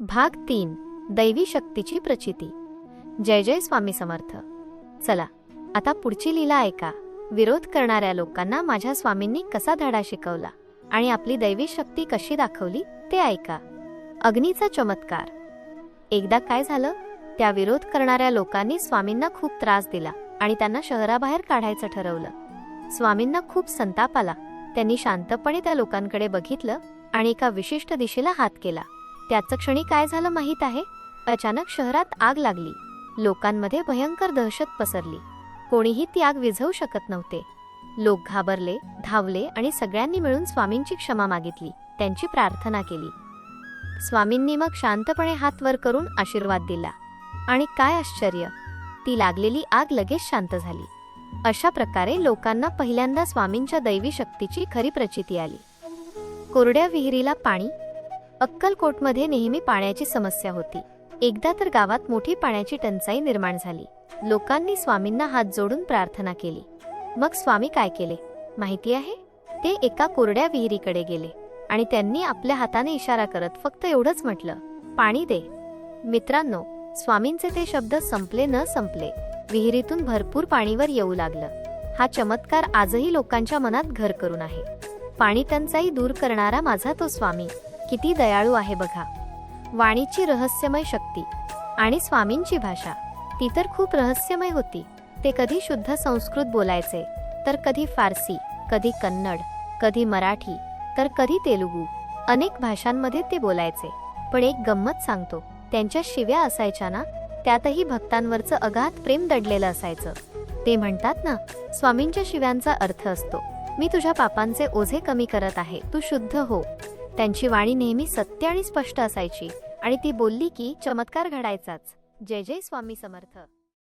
भाग तीन दैवी शक्तीची प्रचिती. जय जय स्वामी समर्थ. चला आता पुढची लीला ऐका. विरोध करणाऱ्या लोकांना माझ्या स्वामींनी कसा धडा शिकवला? आणि आपली दैवी शक्ती कशी दाखवली ते ऐका. अग्नीचा चमत्कार. एकदा काय झालं? त्या विरोध करणाऱ्या लोकांनी स्वामींना खूप त्रास दिला आणि त्यांना शहराबाहेर काढायचं ठरवलं. स्वामींना खूप संताप आला. त्यांनी शांतपणे त्या लोकांकडे बघितलं आणि एका विशिष्ट दिशेला हात केला. त्याच क्षणी काय झालं माहीत आहे? अचानक शहरात आग लागली. लोकांमध्ये भयंकर दहशत पसरली. कोणीही ती आग विझवू शकत नव्हते. लोक घाबरले धावले आणि सगळ्यांनी मिळून स्वामींची क्षमा मागितली. त्यांची प्रार्थना केली. स्वामींनी मग शांतपणे हात वर करून आशीर्वाद दिला. आणि काय आश्चर्य! ती लागलेली आग लगेच शांत झाली. अशा प्रकारे लोकांना पहिल्यांदा स्वामींच्या दैवी शक्तीची खरी प्रचिती आली. कोरड्या विहिरीला पाणी अक्कलकोटमध्ये नेहमी पाण्याची समस्या होती. एकदा तर गावात मोठी पाण्याची टंचाई निर्माण झाली. लोकांनी स्वामींना हात जोडून प्रार्थना केली. मग स्वामी काय केले? माहिती आहे? ते एका कोरड्या विहिरीकडे गेले आणि त्यांनी आपल्या हाताने इशारा करत फक्त एवढंच म्हटलं पाणी दे. मित्रांनो स्वामींचे ते शब्द संपले न संपले विहिरीतून भरपूर पाणीवर येऊ लागलं. हा चमत्कार आजही लोकांच्या मनात घर करून आहे. पाणी टंचाई दूर करणारा माझा तो स्वामी. किती दयाळू आहे बघा. वाणीची रहस्यमय शक्ती आणि स्वामींची भाषा ती तर खूप रहस्यमय होती. ते कधी शुद्ध संस्कृत बोलायचे तर कधी फारसी कधी कन्नड कधी मराठी तर कधी तेलुगू अनेक भाषांमध्ये ते बोलायचे. पण एक गंमत सांगतो त्यांच्या शिव्या असायच्या ना त्यातही भक्तांवरचं अगाध प्रेम दडलेलं असायचं. ते म्हणतात ना स्वामींच्या शिव्यांचा अर्थ असतो मी तुझ्या पापांचे ओझे कमी करत आहे तू शुद्ध हो. त्यांची वाणी नेहमी सत्य आणि स्पष्ट असायची आणि ती बोलली की चमत्कार घडायचाच. जय जय स्वामी समर्थ.